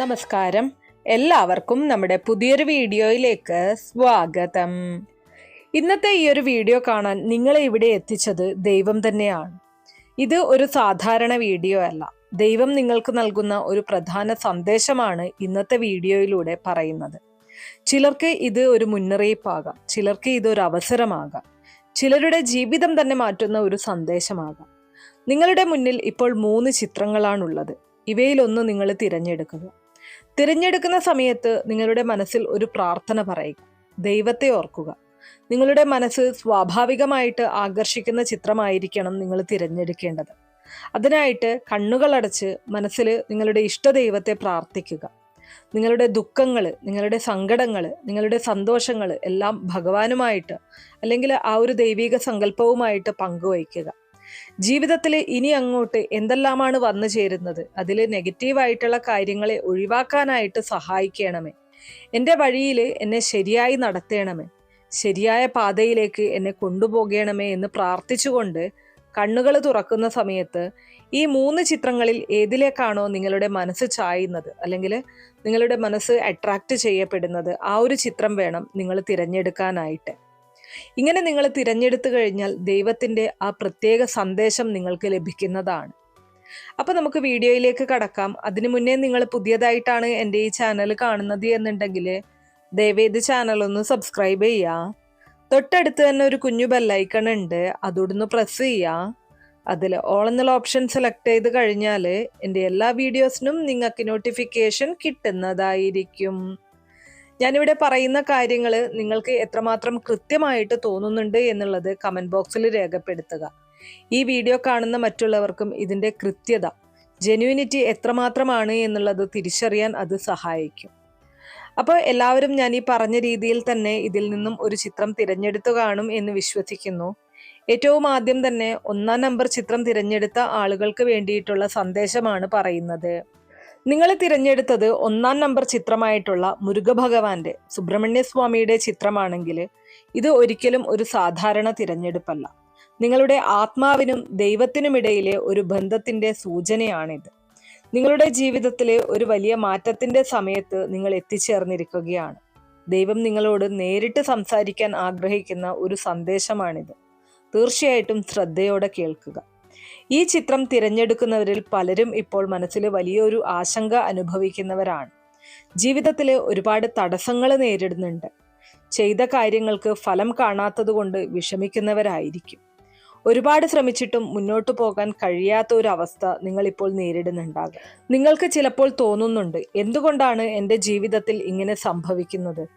നമസ്കാരം. എല്ലാവർക്കും നമ്മുടെ പുതിയൊരു വീഡിയോയിലേക്ക് സ്വാഗതം. ഇന്നത്തെ ഈ ഒരു വീഡിയോ കാണാൻ നിങ്ങളെ ഇവിടെ എത്തിച്ചത് ദൈവം തന്നെയാണ്. ഇത് ഒരു സാധാരണ വീഡിയോ അല്ല. ദൈവം നിങ്ങൾക്ക് നൽകുന്ന ഒരു പ്രധാന സന്ദേശമാണ് ഇന്നത്തെ വീഡിയോയിലൂടെ പറയുന്നത്. ചിലർക്ക് ഇത് ഒരു മുന്നറിയിപ്പാകാം. ചിലർക്ക് ഇതൊരു അവസരമാകാം. ചിലരുടെ ജീവിതം തന്നെ മാറ്റുന്ന ഒരു സന്ദേശമാകാം. നിങ്ങളുടെ മുന്നിൽ ഇപ്പോൾ മൂന്ന് ചിത്രങ്ങളാണുള്ളത്. ഇവയിലൊന്ന് നിങ്ങൾ തിരഞ്ഞെടുക്കുക. തിരഞ്ഞെടുക്കുന്ന സമയത്ത് നിങ്ങളുടെ മനസ്സിൽ ഒരു പ്രാർത്ഥന പറയുക ദൈവത്തെ ഓർക്കുക. നിങ്ങളുടെ മനസ്സ് സ്വാഭാവികമായിട്ട് ആകർഷിക്കുന്ന ചിത്രമായിരിക്കണം നിങ്ങൾ തിരഞ്ഞെടുക്കേണ്ടത്. അതിനായിട്ട് കണ്ണുകളടച്ച് മനസ്സിൽ നിങ്ങളുടെ ഇഷ്ടദൈവത്തെ പ്രാർത്ഥിക്കുക. നിങ്ങളുടെ ദുഃഖങ്ങൾ നിങ്ങളുടെ സങ്കടങ്ങൾ നിങ്ങളുടെ സന്തോഷങ്ങൾ എല്ലാം ഭഗവാനുമായിട്ട് അല്ലെങ്കിൽ ആ ഒരു ദൈവിക സങ്കല്പവുമായിട്ട് പങ്കുവയ്ക്കുക. ജീവിതത്തിൽ ഇനി അങ്ങോട്ട് എന്തെല്ലാമാണ് വന്നു ചേരുന്നത്? അതിൽ നെഗറ്റീവായിട്ടുള്ള കാര്യങ്ങളെ ഒഴിവാക്കാനായിട്ട് സഹായിക്കണമേ. എന്റെ വഴിയിൽ എന്നെ ശരിയായി നടത്തണമേ. ശരിയായ പാതയിലേക്ക് എന്നെ കൊണ്ടുപോകണമേ എന്ന് പ്രാർത്ഥിച്ചുകൊണ്ട് കണ്ണുകൾ തുറക്കുന്ന സമയത്ത് ഈ മൂന്ന് ചിത്രങ്ങളിൽ ഏതിലേക്കാണോ നിങ്ങളുടെ മനസ്സ് ചായുന്നത്? അല്ലെങ്കിൽ നിങ്ങളുടെ മനസ്സ് അട്രാക്റ്റ് ചെയ്യപ്പെടുന്നത് ആ ഒരു ചിത്രം വേണം നിങ്ങൾ തിരഞ്ഞെടുക്കാനായിട്ട്. ഇങ്ങനെ നിങ്ങൾ തിരഞ്ഞെടുത്തു കഴിഞ്ഞാൽ ദൈവത്തിന്റെ ആ പ്രത്യേക സന്ദേശം നിങ്ങൾക്ക് ലഭിക്കുന്നതാണ്. അപ്പോൾ നമുക്ക് വീഡിയോയിലേക്ക് കടക്കാം. അതിനു മുന്നേ നിങ്ങൾ പുതിയതായിട്ടാണ് എന്റെ ഈ ചാനൽ കാണുന്നത് എന്നുണ്ടെങ്കിൽ ദയവേത് ചാനൽ ഒന്ന് സബ്സ്ക്രൈബ് ചെയ്യുക തൊട്ടടുത്ത് തന്നെ ഒരു കുഞ്ഞു ബെല്ലൈക്കൺ ഉണ്ട്. അതോടൊന്ന് പ്രസ് ചെയ്യുക അതിൽ ഓൾ എന്നുള്ള ഓപ്ഷൻ സെലക്ട് ചെയ്ത് കഴിഞ്ഞാൽ എന്റെ എല്ലാ വീഡിയോസിനും നിങ്ങൾക്ക് നോട്ടിഫിക്കേഷൻ കിട്ടുന്നതായിരിക്കും. ഞാനിവിടെ പറയുന്ന കാര്യങ്ങൾ നിങ്ങൾക്ക് എത്രമാത്രം കൃത്യമായിട്ട് തോന്നുന്നുണ്ട് എന്നുള്ളത് കമന്റ് ബോക്സിൽ രേഖപ്പെടുത്തുക. ഈ വീഡിയോ കാണുന്ന മറ്റുള്ളവർക്കും ഇതിന്റെ കൃത്യത ജെന്യൂനിറ്റി എത്രമാത്രമാണ് എന്നുള്ളത് തിരിച്ചറിയാൻ അത് സഹായിക്കും. അപ്പോൾ എല്ലാവരും ഞാൻ ഈ പറഞ്ഞ രീതിയിൽ തന്നെ ഇതിൽ നിന്നും ഒരു ചിത്രം തിരഞ്ഞെടുത്തു കാണും എന്ന് വിശ്വസിക്കുന്നു. ഏറ്റവും ആദ്യം തന്നെ ഒന്നാം നമ്പർ ചിത്രം തിരഞ്ഞെടുത്ത ആളുകൾക്ക് വേണ്ടിയിട്ടുള്ള സന്ദേശമാണ് പറയുന്നത്. നിങ്ങൾ തിരഞ്ഞെടുത്തത് ഒന്നാം നമ്പർ ചിത്രമായിട്ടുള്ള മുരുകഭഗവാന്റെ സുബ്രഹ്മണ്യസ്വാമിയുടെ ചിത്രമാണെങ്കിൽ ഇത് ഒരിക്കലും ഒരു സാധാരണ തിരഞ്ഞെടുപ്പല്ല. നിങ്ങളുടെ ആത്മാവിനും ദൈവത്തിനുമിടയിലെ ഒരു ബന്ധത്തിന്റെ സൂചനയാണിത്. നിങ്ങളുടെ ജീവിതത്തിലെ ഒരു വലിയ മാറ്റത്തിന്റെ സമയത്ത് നിങ്ങൾ എത്തിച്ചേർന്നിരിക്കുകയാണ്. ദൈവം നിങ്ങളോട് നേരിട്ട് സംസാരിക്കാൻ ആഗ്രഹിക്കുന്ന ഒരു സന്ദേശമാണിത്. തീർച്ചയായിട്ടും ശ്രദ്ധയോടെ കേൾക്കുക. ഈ ചിത്രം തിരഞ്ഞെടുക്കുന്നവരിൽ പലരും ഇപ്പോൾ മനസ്സിൽ വലിയൊരു ആശങ്ക അനുഭവിക്കുന്നവരാണ്. ജീവിതത്തിൽ ഒരുപാട് തടസ്സങ്ങൾ നേരിടുന്നുണ്ട്. ചെയ്ത കാര്യങ്ങൾക്ക് ഫലം കാണാത്തതുകൊണ്ട് വിഷമിക്കുന്നവരായിരിക്കും. ഒരുപാട് ശ്രമിച്ചിട്ടും മുന്നോട്ട് പോകാൻ കഴിയാത്ത ഒരു അവസ്ഥ നിങ്ങളിപ്പോൾ നേരിടുന്നുണ്ടാകും. നിങ്ങൾക്ക് ചിലപ്പോൾ തോന്നുന്നുണ്ട് എന്തുകൊണ്ടാണ് എന്റെ ജീവിതത്തിൽ ഇങ്ങനെ സംഭവിക്കുന്നത്?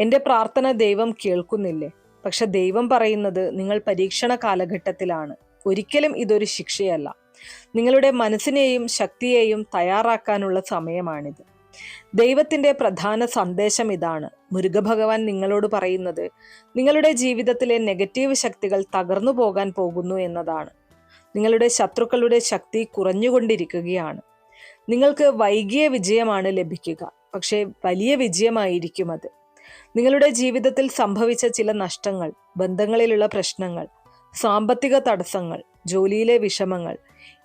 എന്റെ പ്രാർത്ഥന ദൈവം കേൾക്കുന്നില്ലേ? പക്ഷെ ദൈവം പറയുന്നത് നിങ്ങൾ പരീക്ഷണ കാലഘട്ടത്തിലാണ്. ഒരിക്കലും ഇതൊരു ശിക്ഷയല്ല. നിങ്ങളുടെ മനസ്സിനെയും ശക്തിയെയും തയ്യാറാക്കാനുള്ള സമയമാണിത്. ദൈവത്തിന്റെ പ്രധാന സന്ദേശം ഇതാണ്. മുരുകഭഗവാൻ നിങ്ങളോട് പറയുന്നത് നിങ്ങളുടെ ജീവിതത്തിലെ നെഗറ്റീവ് ശക്തികൾ തകർന്നു പോകാൻ പോകുന്നു എന്നതാണ്. നിങ്ങളുടെ ശത്രുക്കളുടെ ശക്തി കുറഞ്ഞുകൊണ്ടിരിക്കുകയാണ്. നിങ്ങൾക്ക് വൈകിയ വിജയമാണ് ലഭിക്കുക. പക്ഷേ വലിയ വിജയമായിരിക്കും അത്. നിങ്ങളുടെ ജീവിതത്തിൽ സംഭവിച്ച ചില നഷ്ടങ്ങൾ ബന്ധങ്ങളിലുള്ള പ്രശ്നങ്ങൾ സാമ്പത്തിക തടസ്സങ്ങൾ ജോലിയിലെ വിഷമങ്ങൾ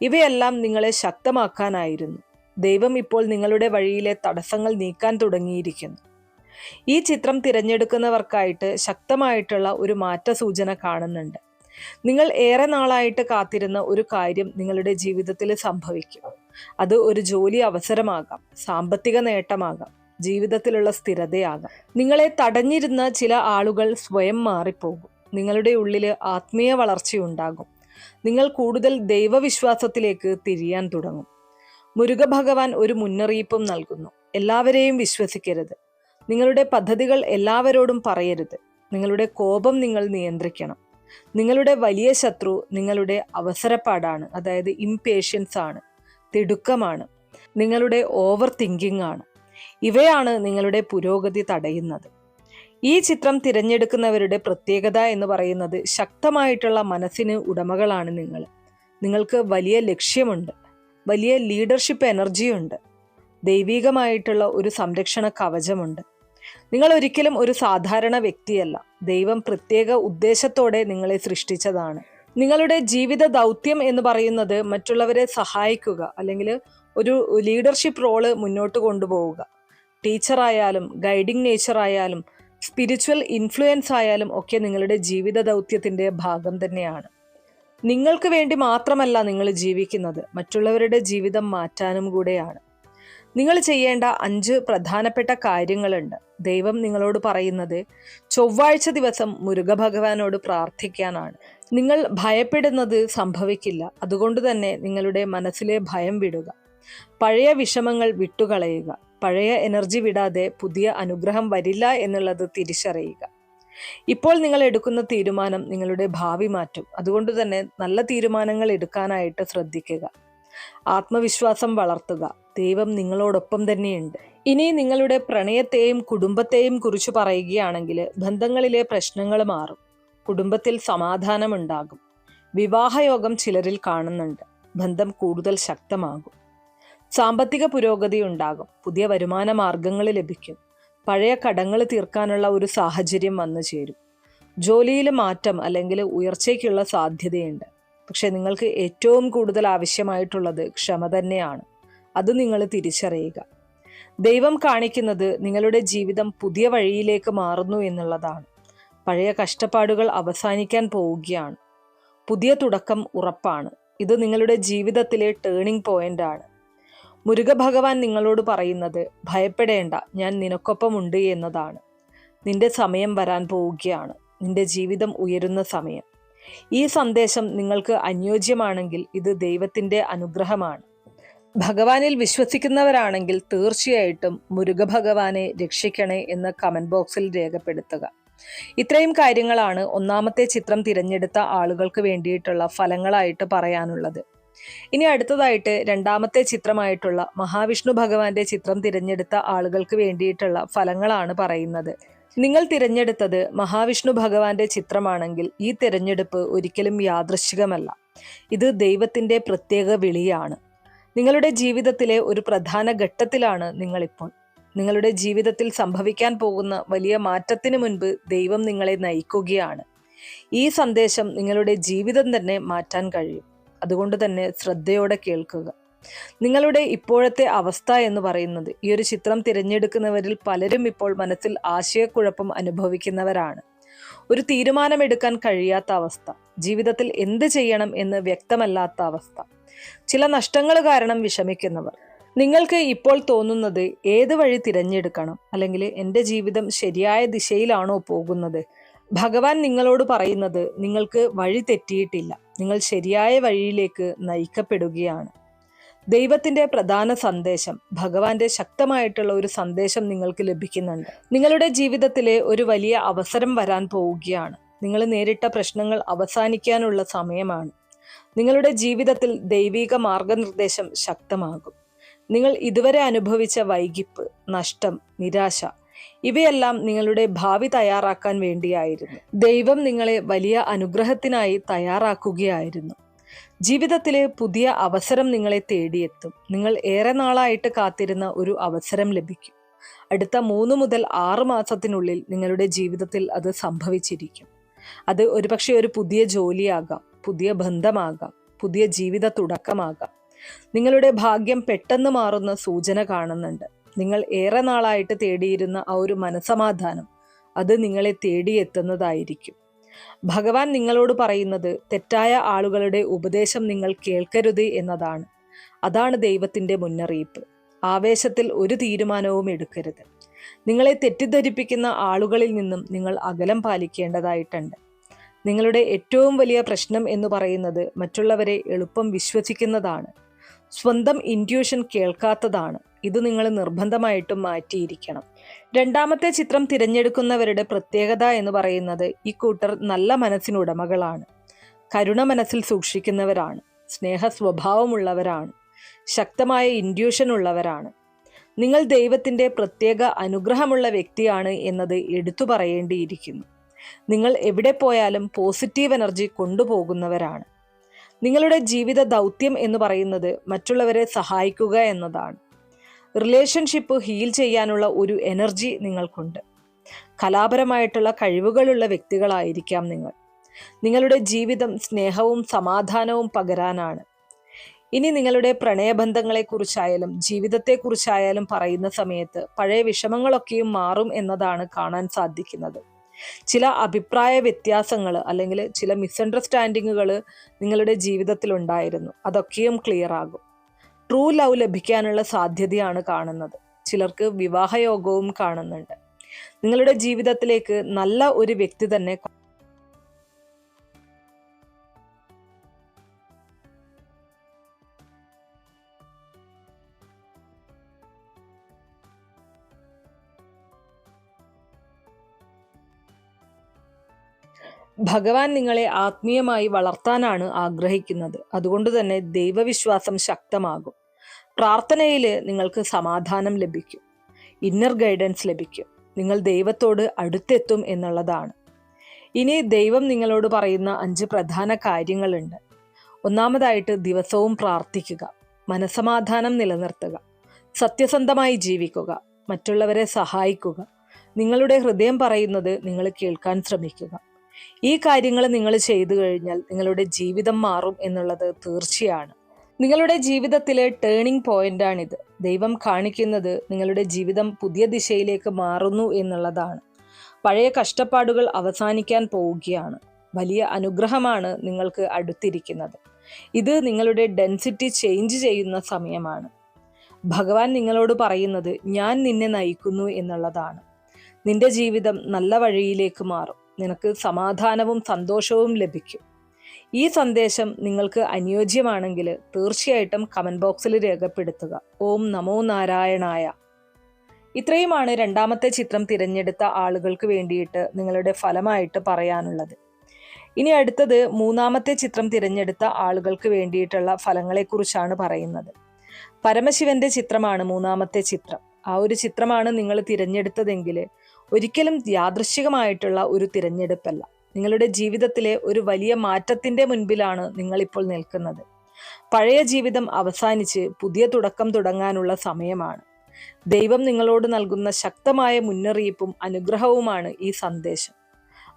ഇവയെല്ലാം നിങ്ങളെ ശക്തമാക്കാനായിരുന്നു. ദൈവം ഇപ്പോൾ നിങ്ങളുടെ വഴിയിലെ തടസ്സങ്ങൾ നീക്കാൻ തുടങ്ങിയിരിക്കുന്നു. ഈ ചിത്രം തിരഞ്ഞെടുക്കുന്നവർക്കായിട്ട് ശക്തമായിട്ടുള്ള ഒരു മാറ്റ സൂചന കാണുന്നുണ്ട്. നിങ്ങൾ ഏറെ നാളായിട്ട് കാത്തിരുന്ന ഒരു കാര്യം നിങ്ങളുടെ ജീവിതത്തിൽ സംഭവിക്കും. അത് ഒരു ജോലി അവസരമാകാം സാമ്പത്തിക നേട്ടമാകാം ജീവിതത്തിലുള്ള സ്ഥിരതയാകാം. നിങ്ങളെ തടഞ്ഞിരുന്ന ചില ആളുകൾ സ്വയം മാറിപ്പോകും. നിങ്ങളുടെ ഉള്ളിൽ ആത്മീയ വളർച്ചയുണ്ടാകും. നിങ്ങൾ കൂടുതൽ ദൈവവിശ്വാസത്തിലേക്ക് തിരിയാൻ തുടങ്ങും. മുരുക ഭഗവാൻ ഒരു മുന്നറിയിപ്പും നൽകുന്നു. എല്ലാവരെയും വിശ്വസിക്കരുത്. നിങ്ങളുടെ പദ്ധതികൾ എല്ലാവരോടും പറയരുത്. നിങ്ങളുടെ കോപം നിങ്ങൾ നിയന്ത്രിക്കണം. നിങ്ങളുടെ വലിയ ശത്രു നിങ്ങളുടെ അവസരപ്പാടാണ്. അതായത് ഇംപേഷ്യൻസ് ആണ്. തിടുക്കമാണ്. നിങ്ങളുടെ ഓവർ തിങ്കിങ് ആണ്. ഇവയാണ് നിങ്ങളുടെ പുരോഗതി തടയുന്നത്. ഈ ചിത്രം തിരഞ്ഞെടുക്കുന്നവരുടെ പ്രത്യേകത എന്ന് പറയുന്നത് ശക്തമായിട്ടുള്ള മനസ്സിന് ഉടമകളാണ് നിങ്ങൾ. നിങ്ങൾക്ക് വലിയ ലക്ഷ്യമുണ്ട് വലിയ ലീഡർഷിപ്പ് എനർജിയുണ്ട് ദൈവീകമായിട്ടുള്ള ഒരു സംരക്ഷണ കവചമുണ്ട്. നിങ്ങൾ ഒരിക്കലും ഒരു സാധാരണ വ്യക്തിയല്ല ദൈവം പ്രത്യേക ഉദ്ദേശത്തോടെ നിങ്ങളെ സൃഷ്ടിച്ചതാണ്. നിങ്ങളുടെ ജീവിത ദൗത്യം എന്ന് പറയുന്നത് മറ്റുള്ളവരെ സഹായിക്കുക അല്ലെങ്കിൽ ഒരു ലീഡർഷിപ്പ് റോൾ മുന്നോട്ട് കൊണ്ടുപോവുക. ടീച്ചറായാലും ഗൈഡിങ് നേച്ചർ ആയാലും സ്പിരിച്വൽ ഇൻഫ്ലുവൻസ് ആയാലും ഒക്കെ നിങ്ങളുടെ ജീവിത ദൗത്യത്തിന്റെ ഭാഗം തന്നെയാണ്. നിങ്ങൾക്ക് വേണ്ടി മാത്രമല്ല നിങ്ങൾ ജീവിക്കുന്നത്. മറ്റുള്ളവരുടെ ജീവിതം മാറ്റാനും കൂടെയാണ്. നിങ്ങൾ ചെയ്യേണ്ട അഞ്ച് പ്രധാനപ്പെട്ട കാര്യങ്ങളുണ്ട്. ദൈവം നിങ്ങളോട് പറയുന്നത് ചൊവ്വാഴ്ച ദിവസം മുരുക ഭഗവാനോട് പ്രാർത്ഥിക്കാനാണ്. നിങ്ങൾ ഭയപ്പെടുന്നത് സംഭവിക്കില്ല. അതുകൊണ്ട് തന്നെ നിങ്ങളുടെ മനസ്സിലെ ഭയം വിടുക. പഴയ വിഷമങ്ങൾ വിട്ടുകളയുക. പഴയ എനർജി വിടാതെ പുതിയ അനുഗ്രഹം വരില്ല എന്നുള്ളത് തിരിച്ചറിയുക. ഇപ്പോൾ നിങ്ങൾ എടുക്കുന്ന തീരുമാനം നിങ്ങളുടെ ഭാവി മാറ്റും. അതുകൊണ്ട് തന്നെ നല്ല തീരുമാനങ്ങൾ എടുക്കാനായിട്ട് ശ്രദ്ധിക്കുക. ആത്മവിശ്വാസം വളർത്തുക. ദൈവം നിങ്ങളോടൊപ്പം തന്നെയുണ്ട്. ഇനി നിങ്ങളുടെ പ്രണയത്തെയും കുടുംബത്തെയും കുറിച്ച് പറയുകയാണെങ്കിൽ ബന്ധങ്ങളിലെ പ്രശ്നങ്ങൾ മാറും. കുടുംബത്തിൽ സമാധാനമുണ്ടാകും വിവാഹയോഗം ചിലരിൽ കാണുന്നുണ്ട്. ബന്ധം കൂടുതൽ ശക്തമാകും. സാമ്പത്തിക പുരോഗതി ഉണ്ടാകും. പുതിയ വരുമാന മാർഗങ്ങൾ ലഭിക്കും. പഴയ കടങ്ങൾ തീർക്കാനുള്ള ഒരു സാഹചര്യം വന്നു ചേരും. ജോലിയിൽ മാറ്റം അല്ലെങ്കിൽ ഉയർച്ചയ്ക്കുള്ള സാധ്യതയുണ്ട്. പക്ഷെ നിങ്ങൾക്ക് ഏറ്റവും കൂടുതൽ ആവശ്യമായിട്ടുള്ളത് ക്ഷമ തന്നെയാണ്. അത് നിങ്ങൾ തിരിച്ചറിയുക. ദൈവം കാണിക്കുന്നത് നിങ്ങളുടെ ജീവിതം പുതിയ വഴിയിലേക്ക് മാറുന്നു എന്നുള്ളതാണ്. പഴയ കഷ്ടപ്പാടുകൾ അവസാനിക്കാൻ പോവുകയാണ്. പുതിയ തുടക്കം ഉറപ്പാണ്. ഇത് നിങ്ങളുടെ ജീവിതത്തിലെ ടേണിംഗ് പോയിന്റ് ആണ്. മുരുക ഭഗവാൻ നിങ്ങളോട് പറയുന്നത് ഭയപ്പെടേണ്ട ഞാൻ നിനക്കൊപ്പമുണ്ട് എന്നതാണ്. നിന്റെ സമയം വരാൻ പോവുകയാണ്. നിന്റെ ജീവിതം ഉയരുന്ന സമയം. ഈ സന്ദേശം നിങ്ങൾക്ക് അനുയോജ്യമാണെങ്കിൽ ഇത് ദൈവത്തിന്റെ അനുഗ്രഹമാണ്. ഭഗവാനിൽ വിശ്വസിക്കുന്നവരാണെങ്കിൽ തീർച്ചയായിട്ടും മുരുകഭഗവാനെ രക്ഷിക്കണേ എന്ന് കമന്റ് ബോക്സിൽ രേഖപ്പെടുത്തുക. ഇത്രയും കാര്യങ്ങളാണ് ഒന്നാമത്തെ ചിത്രം തിരഞ്ഞെടുത്ത ആളുകൾക്ക് വേണ്ടിയിട്ടുള്ള ഫലങ്ങളായിട്ട് പറയാനുള്ളത്. ഇനി അടുത്തതായിട്ട് രണ്ടാമത്തെ ചിത്രമായിട്ടുള്ള മഹാവിഷ്ണു ഭഗവാന്റെ ചിത്രം തിരഞ്ഞെടുത്ത ആളുകൾക്ക് വേണ്ടിയിട്ടുള്ള ഫലങ്ങളാണ് പറയുന്നത്. നിങ്ങൾ തിരഞ്ഞെടുത്തത് മഹാവിഷ്ണു ഭഗവാന്റെ ചിത്രമാണെങ്കിൽ ഈ തിരഞ്ഞെടുപ്പ് ഒരിക്കലും യാദൃശ്ചികമല്ല. ഇത് ദൈവത്തിന്റെ പ്രത്യേക വിളിയാണ്. നിങ്ങളുടെ ജീവിതത്തിലെ ഒരു പ്രധാന ഘട്ടത്തിലാണ് നിങ്ങളിപ്പോൾ. നിങ്ങളുടെ ജീവിതത്തിൽ സംഭവിക്കാൻ പോകുന്ന വലിയ മാറ്റത്തിന് മുൻപ് ദൈവം നിങ്ങളെ നയിക്കുകയാണ്. ഈ സന്ദേശം നിങ്ങളുടെ ജീവിതം തന്നെ മാറ്റാൻ കഴിയും. അതുകൊണ്ട് തന്നെ ശ്രദ്ധയോടെ കേൾക്കുക. നിങ്ങളുടെ ഇപ്പോഴത്തെ അവസ്ഥ എന്ന് പറയുന്നത് ഈ ഒരു ചിത്രം തിരഞ്ഞെടുക്കുന്നവരിൽ പലരും ഇപ്പോൾ മനസ്സിൽ ആശയക്കുഴപ്പം അനുഭവിക്കുന്നവരാണ്. ഒരു തീരുമാനമെടുക്കാൻ കഴിയാത്ത അവസ്ഥ ജീവിതത്തിൽ എന്ത് ചെയ്യണം എന്ന് വ്യക്തമല്ലാത്ത അവസ്ഥ ചില നഷ്ടങ്ങൾ കാരണം വിഷമിക്കുന്നവർ. നിങ്ങൾക്ക് ഇപ്പോൾ തോന്നുന്നത് ഏത് വഴി തിരഞ്ഞെടുക്കണം? അല്ലെങ്കിൽ എന്റെ ജീവിതം ശരിയായ ദിശയിലാണോ പോകുന്നത്? ഭഗവാൻ നിങ്ങളോട് പറയുന്നത് നിങ്ങൾക്ക് വഴി തെറ്റിയിട്ടില്ല. നിങ്ങൾ ശരിയായ വഴിയിലേക്ക് നയിക്കപ്പെടുകയാണ്. ദൈവത്തിന്റെ പ്രധാന സന്ദേശം ഭഗവാന്റെ ശക്തമായിട്ടുള്ള ഒരു സന്ദേശം നിങ്ങൾക്ക് ലഭിക്കുന്നുണ്ട്. നിങ്ങളുടെ ജീവിതത്തിലെ ഒരു വലിയ അവസരം വരാൻ പോവുകയാണ്. നിങ്ങൾ നേരിട്ട പ്രശ്നങ്ങൾ അവസാനിക്കാനുള്ള സമയമാണ്. നിങ്ങളുടെ ജീവിതത്തിൽ ദൈവിക മാർഗനിർദ്ദേശം ശക്തമാകും. നിങ്ങൾ ഇതുവരെ അനുഭവിച്ച വൈകിപ്പ് നഷ്ടം നിരാശ ഇവയെല്ലാം നിങ്ങളുടെ ഭാവി തയ്യാറാക്കാൻ വേണ്ടിയായിരുന്നു. ദൈവം നിങ്ങളെ വലിയ അനുഗ്രഹത്തിനായി തയ്യാറാക്കുകയായിരുന്നു. ജീവിതത്തിലെ പുതിയ അവസരം നിങ്ങളെ തേടിയെത്തും. നിങ്ങൾ ഏറെ നാളായിട്ട് കാത്തിരുന്ന ഒരു അവസരം ലഭിക്കും. അടുത്ത മൂന്ന് മുതൽ ആറ് മാസത്തിനുള്ളിൽ നിങ്ങളുടെ ജീവിതത്തിൽ അത് സംഭവിച്ചിരിക്കും. അത് ഒരുപക്ഷെ ഒരു പുതിയ ജോലിയാകാം പുതിയ ബന്ധമാകാം പുതിയ ജീവിത തുടക്കമാകാം. നിങ്ങളുടെ ഭാഗ്യം പെട്ടെന്ന് മാറുന്ന സൂചന കാണുന്നുണ്ട്. നിങ്ങൾ ഏറെ നാളായിട്ട് തേടിയിരുന്ന ആ ഒരു മനസമാധാനം അത് നിങ്ങളെ തേടിയെത്തുന്നതായിരിക്കും ഭഗവാൻ നിങ്ങളോട് പറയുന്നത് തെറ്റായ ആളുകളുടെ ഉപദേശം നിങ്ങൾ കേൾക്കരുത് എന്നതാണ്. അതാണ് ദൈവത്തിന്റെ മുന്നറിയിപ്പ്. ആവേശത്തിൽ ഒരു തീരുമാനവും എടുക്കരുത്. നിങ്ങളെ തെറ്റിദ്ധരിപ്പിക്കുന്ന ആളുകളിൽ നിന്നും നിങ്ങൾ അകലം പാലിക്കേണ്ടതായിട്ടുണ്ട്. നിങ്ങളുടെ ഏറ്റവും വലിയ പ്രശ്നം എന്ന് പറയുന്നത് മറ്റുള്ളവരെ എളുപ്പം വിശ്വസിക്കുന്നതാണ്. സ്വന്തം ഇന്റ്യൂഷൻ കേൾക്കാത്തതാണ്. ഇത് നിങ്ങൾ നിർബന്ധമായിട്ടും മാറ്റിയിരിക്കണം. രണ്ടാമത്തെ ചിത്രം തിരഞ്ഞെടുക്കുന്നവരുടെ പ്രത്യേകത എന്ന് പറയുന്നത് ഈ കൂട്ടർ നല്ല മനസ്സിനുടമകളാണ്. കരുണ മനസ്സിൽ സൂക്ഷിക്കുന്നവരാണ്. സ്നേഹ സ്വഭാവമുള്ളവരാണ്. ശക്തമായ ഇൻഡ്യൂഷൻ ഉള്ളവരാണ്. നിങ്ങൾ ദൈവത്തിന്റെ പ്രത്യേക അനുഗ്രഹമുള്ള വ്യക്തിയാണ് എന്നത് എടുത്തു പറയേണ്ടിയിരിക്കുന്നു. നിങ്ങൾ എവിടെ പോയാലും പോസിറ്റീവ് എനർജി കൊണ്ടുപോകുന്നവരാണ്. നിങ്ങളുടെ ജീവിത ദൗത്യം എന്ന് പറയുന്നത് മറ്റുള്ളവരെ സഹായിക്കുക എന്നതാണ്. റിലേഷൻഷിപ്പ് ഹീൽ ചെയ്യാനുള്ള ഒരു എനർജി നിങ്ങൾക്കുണ്ട്. കലാപരമായിട്ടുള്ള കഴിവുകളുള്ള വ്യക്തികളായിരിക്കാം നിങ്ങൾ. നിങ്ങളുടെ ജീവിതം സ്നേഹവും സമാധാനവും പകരാനാണ്. ഇനി നിങ്ങളുടെ പ്രണയബന്ധങ്ങളെക്കുറിച്ചായാലും ജീവിതത്തെക്കുറിച്ചായാലും പറയുന്ന സമയത്ത് പഴയ വിഷമങ്ങളൊക്കെയും മാറും എന്നതാണ് കാണാൻ സാധിക്കുന്നത്. ചില അഭിപ്രായ വ്യത്യാസങ്ങൾ അല്ലെങ്കിൽ ചില മിസ്അണ്ടർസ്റ്റാൻഡിങ്ങുകൾ നിങ്ങളുടെ ജീവിതത്തിൽ ഉണ്ടായിരുന്നു. അതൊക്കെയും ക്ലിയർ ആകും. ട്രൂ ലവ് ലഭിക്കാനുള്ള സാധ്യതയാണ് കാണുന്നത്. ചിലർക്ക് വിവാഹയോഗവും കാണുന്നുണ്ട്. നിങ്ങളുടെ ജീവിതത്തിലേക്ക് നല്ല ഒരു വ്യക്തി തന്നെ ഭഗവാൻ നിങ്ങളെ ആത്മീയമായി വളർത്താനാണ് ആഗ്രഹിക്കുന്നത്. അതുകൊണ്ട് തന്നെ ദൈവവിശ്വാസം ശക്തമാകും. പ്രാർത്ഥനയിൽ നിങ്ങൾക്ക് സമാധാനം ലഭിക്കും. ഇന്നർ ഗൈഡൻസ് ലഭിക്കും. നിങ്ങൾ ദൈവത്തോട് അടുത്തെത്തും എന്നുള്ളതാണ്. ഇനി ദൈവം നിങ്ങളോട് പറയുന്ന അഞ്ച് പ്രധാന കാര്യങ്ങളുണ്ട്. ഒന്നാമതായിട്ട് ദിവസവും പ്രാർത്ഥിക്കുക. മനസമാധാനം നിലനിർത്തുക. സത്യസന്ധമായി ജീവിക്കുക. മറ്റുള്ളവരെ സഹായിക്കുക. നിങ്ങളുടെ ഹൃദയം പറയുന്നത് നിങ്ങൾ കേൾക്കാൻ ശ്രമിക്കുക. ഈ കാര്യങ്ങൾ നിങ്ങൾ ചെയ്തു കഴിഞ്ഞാൽ നിങ്ങളുടെ ജീവിതം മാറും എന്നുള്ളത് തീർച്ചയാണ്. നിങ്ങളുടെ ജീവിതത്തിലെ ടേണിംഗ് പോയിന്റാണിത് ദൈവം കാണിക്കുന്നത് നിങ്ങളുടെ ജീവിതം പുതിയ ദിശയിലേക്ക് മാറുന്നു എന്നുള്ളതാണ്. പഴയ കഷ്ടപ്പാടുകൾ അവസാനിക്കാൻ പോവുകയാണ്. വലിയ അനുഗ്രഹമാണ് നിങ്ങൾക്ക് അടുത്തിരിക്കുന്നത്. ഇത് നിങ്ങളുടെ ഡെൻസിറ്റി ചേഞ്ച് ചെയ്യുന്ന സമയമാണ്. ഭഗവാൻ നിങ്ങളോട് പറയുന്നത് ഞാൻ നിന്നെ നയിക്കുന്നു എന്നുള്ളതാണ്. നിന്റെ ജീവിതം നല്ല വഴിയിലേക്ക് മാറും. നിനക്ക് സമാധാനവും സന്തോഷവും ലഭിക്കും. ഈ സന്ദേശം നിങ്ങൾക്ക് അനുയോജ്യമാണെങ്കിൽ തീർച്ചയായിട്ടും കമന്റ് ബോക്സിൽ രേഖപ്പെടുത്തുക. ഓം നമോ നാരായണായ. ഇത്രയുമാണ് രണ്ടാമത്തെ ചിത്രം തിരഞ്ഞെടുത്ത ആളുകൾക്ക് വേണ്ടിയിട്ട് നിങ്ങളുടെ ഫലമായിട്ട് പറയാനുള്ളത്. ഇനി അടുത്തത് മൂന്നാമത്തെ ചിത്രം തിരഞ്ഞെടുത്ത ആളുകൾക്ക് വേണ്ടിയിട്ടുള്ള ഫലങ്ങളെക്കുറിച്ചാണ് പറയുന്നത്. പരമശിവന്റെ ചിത്രമാണ് മൂന്നാമത്തെ ചിത്രം. ആ ഒരു ചിത്രമാണ് നിങ്ങൾ തിരഞ്ഞെടുത്തതെങ്കിൽ ഒരിക്കലും യാദൃശികമായിട്ടുള്ള ഒരു തിരഞ്ഞെടുപ്പല്ല. നിങ്ങളുടെ ജീവിതത്തിലെ ഒരു വലിയ മാറ്റത്തിന്റെ മുൻപിലാണ് നിങ്ങൾ ഇപ്പോൾ നിൽക്കുന്നത്. പഴയ ജീവിതം അവസാനിച്ച് പുതിയ തുടക്കം തുടങ്ങാനുള്ള സമയമാണ്. ദൈവം നിങ്ങളോട് നൽകുന്ന ശക്തമായ മുന്നറിയിപ്പും അനുഗ്രഹവുമാണ് ഈ സന്ദേശം.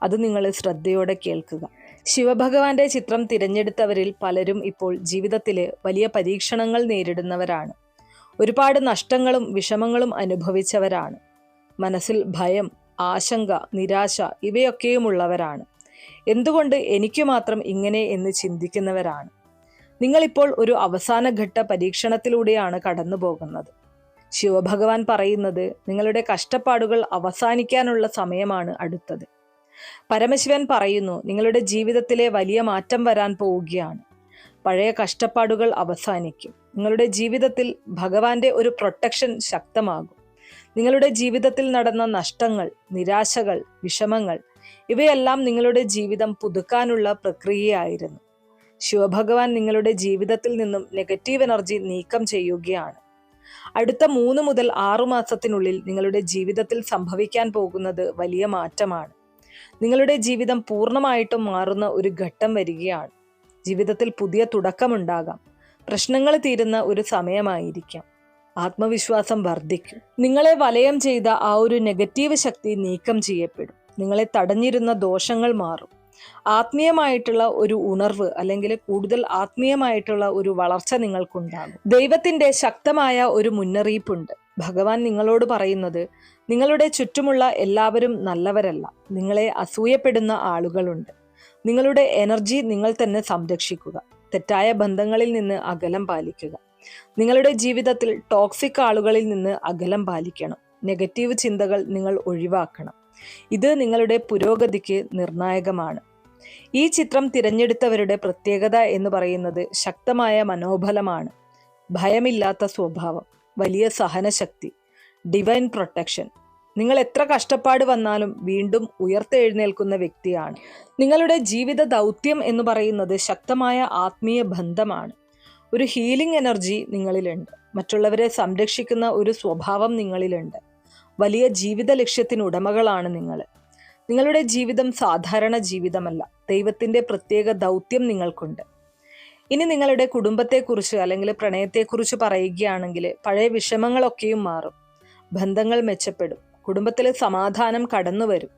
അത് നിങ്ങൾ ശ്രദ്ധയോടെ കേൾക്കുക. ശിവഭഗവാന്റെ ചിത്രം തിരഞ്ഞെടുത്തവരിൽ പലരും ഇപ്പോൾ ജീവിതത്തിലെ വലിയ പരീക്ഷണങ്ങൾ നേരിടുന്നവരാണ്. ഒരുപാട് നഷ്ടങ്ങളും വിഷമങ്ങളും അനുഭവിച്ചവരാണ്. മനസ്സിൽ ഭയം ആശങ്ക നിരാശ ഇവയൊക്കെയുമുള്ളവരാണ്. എന്തുകൊണ്ട് എനിക്ക് മാത്രം ഇങ്ങനെ എന്ന് ചിന്തിക്കുന്നവരാണ്? നിങ്ങളിപ്പോൾ ഒരു അവസാനഘട്ട പരീക്ഷണത്തിലൂടെയാണ് കടന്നു പോകുന്നത് ശിവഭഗവാൻ പറയുന്നത് നിങ്ങളുടെ കഷ്ടപ്പാടുകൾ അവസാനിക്കാനുള്ള സമയമാണ് അടുത്തത്. പരമശിവൻ പറയുന്നു നിങ്ങളുടെ ജീവിതത്തിലെ വലിയ മാറ്റം വരാൻ പോവുകയാണ്. പഴയ കഷ്ടപ്പാടുകൾ അവസാനിക്കും. നിങ്ങളുടെ ജീവിതത്തിൽ ഭഗവാന്റെ ഒരു പ്രൊട്ടക്ഷൻ ശക്തമാകും. നിങ്ങളുടെ ജീവിതത്തിൽ നടന്ന നഷ്ടങ്ങൾ നിരാശകൾ വിഷമങ്ങൾ ഇവയെല്ലാം നിങ്ങളുടെ ജീവിതം പുതുക്കാനുള്ള പ്രക്രിയയായിരുന്നു. ശിവഭഗവാൻ നിങ്ങളുടെ ജീവിതത്തിൽ നിന്നും നെഗറ്റീവ് എനർജി നീക്കം ചെയ്യുകയാണ്. അടുത്ത മൂന്ന് മുതൽ ആറു മാസത്തിനുള്ളിൽ നിങ്ങളുടെ ജീവിതത്തിൽ സംഭവിക്കാൻ പോകുന്നത് വലിയ മാറ്റമാണ്. നിങ്ങളുടെ ജീവിതം പൂർണമായിട്ടും മാറുന്ന ഒരു ഘട്ടം വരികയാണ്. ജീവിതത്തിൽ പുതിയ തുടക്കമുണ്ടാകാം. പ്രശ്നങ്ങൾ തീരുന്ന ഒരു സമയമായിരിക്കാം. ആത്മവിശ്വാസം വർദ്ധിക്കും. നിങ്ങളെ വലയം ചെയ്ത ആ ഒരു നെഗറ്റീവ് ശക്തി നീക്കം ചെയ്യപ്പെടും. നിങ്ങളെ തടഞ്ഞിരുന്ന ദോഷങ്ങൾ മാറും. ആത്മീയമായിട്ടുള്ള ഒരു ഉണർവ് അല്ലെങ്കിൽ കൂടുതൽ ആത്മീയമായിട്ടുള്ള ഒരു വളർച്ച നിങ്ങൾക്കുണ്ടാകും. ദൈവത്തിന്റെ ശക്തമായ ഒരു മുന്നറിയിപ്പുണ്ട്. ഭഗവാൻ നിങ്ങളോട് പറയുന്നത് നിങ്ങളുടെ ചുറ്റുമുള്ള എല്ലാവരും നല്ലവരല്ല. നിങ്ങളെ അസൂയപ്പെടുന്ന ആളുകളുണ്ട്. നിങ്ങളുടെ എനർജി നിങ്ങൾ തന്നെ സംരക്ഷിക്കുക. തെറ്റായ ബന്ധങ്ങളിൽ നിന്ന് അകലം പാലിക്കുക. നിങ്ങളുടെ ജീവിതത്തിൽ ടോക്സിക് ആളുകളിൽ നിന്ന് അകലം പാലിക്കണം. നെഗറ്റീവ് ചിന്തകൾ നിങ്ങൾ ഒഴിവാക്കണം. ഇത് നിങ്ങളുടെ പുരോഗതിക്ക് നിർണായകമാണ്. ഈ ചിത്രം തിരഞ്ഞെടുത്തവരുടെ പ്രത്യേകത എന്ന് പറയുന്നത് ശക്തമായ മനോബലമാണ്. ഭയമില്ലാത്ത സ്വഭാവം വലിയ സഹനശക്തി ഡിവൈൻ പ്രൊട്ടക്ഷൻ നിങ്ങൾ എത്ര കഷ്ടപ്പാട് വന്നാലും വീണ്ടും ഉയർത്തെഴുന്നേൽക്കുന്ന വ്യക്തിയാണ്. നിങ്ങളുടെ ജീവിത ദൗത്യം എന്ന് പറയുന്നത് ശക്തമായ ആത്മീയ ബന്ധമാണ്. ഒരു ഹീലിംഗ് എനർജി നിങ്ങളിലുണ്ട്. മറ്റുള്ളവരെ സംരക്ഷിക്കുന്ന ഒരു സ്വഭാവം നിങ്ങളിലുണ്ട്. വലിയ ജീവിത ലക്ഷ്യത്തിന് ഉടമകളാണ് നിങ്ങൾ നിങ്ങളുടെ ജീവിതം സാധാരണ ജീവിതമല്ല. ദൈവത്തിന്റെ പ്രത്യേക ദൗത്യം നിങ്ങൾക്കുണ്ട്. ഇനി നിങ്ങളുടെ കുടുംബത്തെക്കുറിച്ച് അല്ലെങ്കിൽ പ്രണയത്തെക്കുറിച്ച് പറയുകയാണെങ്കിൽ പഴയ വിഷമങ്ങളൊക്കെയും മാറും. ബന്ധങ്ങൾ മെച്ചപ്പെടും. കുടുംബത്തിൽ സമാധാനം കടന്നു വരും.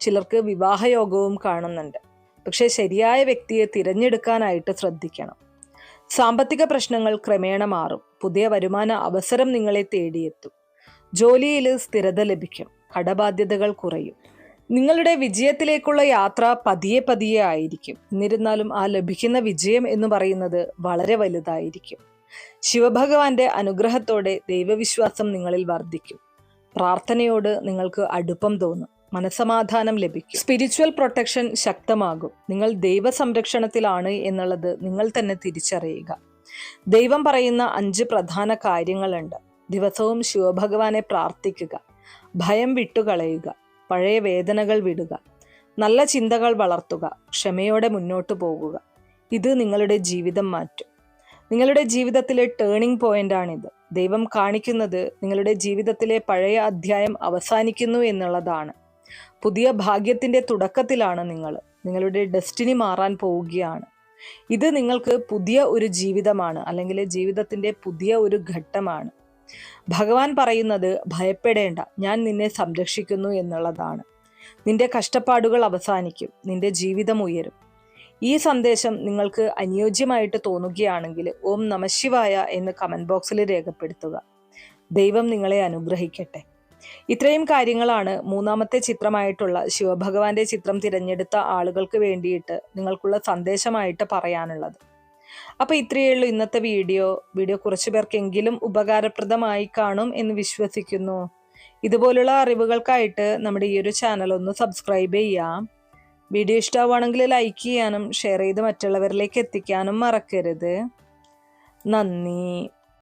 ചിലർക്ക് വിവാഹയോഗവും കാണുന്നുണ്ട്. പക്ഷേ ശരിയായ വ്യക്തിയെ തിരഞ്ഞെടുക്കാനായിട്ട് ശ്രദ്ധിക്കണം. സാമ്പത്തിക പ്രശ്നങ്ങൾ ക്രമേണ മാറും. പുതിയ വരുമാന അവസരം നിങ്ങളെ തേടിയെത്തും. ജോലിയിൽ സ്ഥിരത ലഭിക്കും. കടബാധ്യതകൾ കുറയും. നിങ്ങളുടെ വിജയത്തിലേക്കുള്ള യാത്ര പതിയെ പതിയെ ആയിരിക്കും. എന്നിരുന്നാലും ആ ലഭിക്കുന്ന വിജയം എന്ന് പറയുന്നത് വളരെ വലുതായിരിക്കും. ശിവഭഗവാന്റെ അനുഗ്രഹത്തോടെ ദൈവവിശ്വാസം നിങ്ങളിൽ വർദ്ധിക്കും. പ്രാർത്ഥനയോട് നിങ്ങൾക്ക് അടുപ്പം തോന്നും. മനസമാധാനം ലഭിക്കും. സ്പിരിച്വൽ പ്രൊട്ടക്ഷൻ ശക്തമാകും. നിങ്ങൾ ദൈവ സംരക്ഷണത്തിലാണ് എന്നുള്ളത് നിങ്ങൾ തന്നെ തിരിച്ചറിയുക. ദൈവം പറയുന്ന അഞ്ച് പ്രധാന കാര്യങ്ങളുണ്ട്. ദിവസവും ശിവഭഗവാനെ പ്രാർത്ഥിക്കുക. ഭയം വിട്ടുകളയുക. പഴയ വേദനകൾ വിടുക. നല്ല ചിന്തകൾ വളർത്തുക. ക്ഷമയോടെ മുന്നോട്ട് പോകുക. ഇത് നിങ്ങളുടെ ജീവിതം മാറ്റും. നിങ്ങളുടെ ജീവിതത്തിലെ ടേണിംഗ് പോയിന്റാണിത് ദൈവം കാണിക്കുന്നത് നിങ്ങളുടെ ജീവിതത്തിലെ പഴയ അധ്യായം അവസാനിക്കുന്നു എന്നുള്ളതാണ്. പുതിയ ഭാഗ്യത്തിന്റെ തുടക്കത്തിലാണ് നിങ്ങൾ. നിങ്ങളുടെ ഡെസ്റ്റിനി മാറാൻ പോവുകയാണ്. ഇത് നിങ്ങൾക്ക് പുതിയ ഒരു ജീവിതമാണ് അല്ലെങ്കിൽ ജീവിതത്തിന്റെ പുതിയ ഒരു ഘട്ടമാണ്. ഭഗവാൻ പറയുന്നത് ഭയപ്പെടേണ്ട ഞാൻ നിന്നെ സംരക്ഷിക്കുന്നു എന്നുള്ളതാണ്. നിന്റെ കഷ്ടപ്പാടുകൾ അവസാനിക്കും നിന്റെ ജീവിതം ഉയരും. ഈ സന്ദേശം നിങ്ങൾക്ക് അനുയോജ്യമായിട്ട് തോന്നുകയാണെങ്കിൽ ഓം നമശിവായ എന്ന് കമന്റ് ബോക്സിൽ രേഖപ്പെടുത്തുക. ദൈവം നിങ്ങളെ അനുഗ്രഹിക്കട്ടെ. ഇത്രയും കാര്യങ്ങളാണ് മൂന്നാമത്തെ ചിത്രമായിട്ടുള്ള ശിവഭഗവാന്റെ ചിത്രം തിരഞ്ഞെടുത്ത ആളുകൾക്ക് വേണ്ടിയിട്ട് നിങ്ങൾക്കുള്ള സന്ദേശമായിട്ട് പറയാനുള്ളത്. അപ്പൊ ഇത്രയേ ഉള്ളൂ ഇന്നത്തെ വീഡിയോ. വീഡിയോ കുറച്ചു പേർക്കെങ്കിലും ഉപകാരപ്രദമായി കാണും എന്ന് വിശ്വസിക്കുന്നു. ഇതുപോലുള്ള അറിവുകൾക്കായിട്ട് നമ്മുടെ ഈ ഒരു ചാനൽ ഒന്ന് സബ്സ്ക്രൈബ് ചെയ്യാം. വീഡിയോ ഇഷ്ടമാവുകയാണെങ്കിൽ ലൈക്ക് ചെയ്യാനും ഷെയർ ചെയ്ത് മറ്റുള്ളവരിലേക്ക് എത്തിക്കാനും മറക്കരുത്. നന്ദി.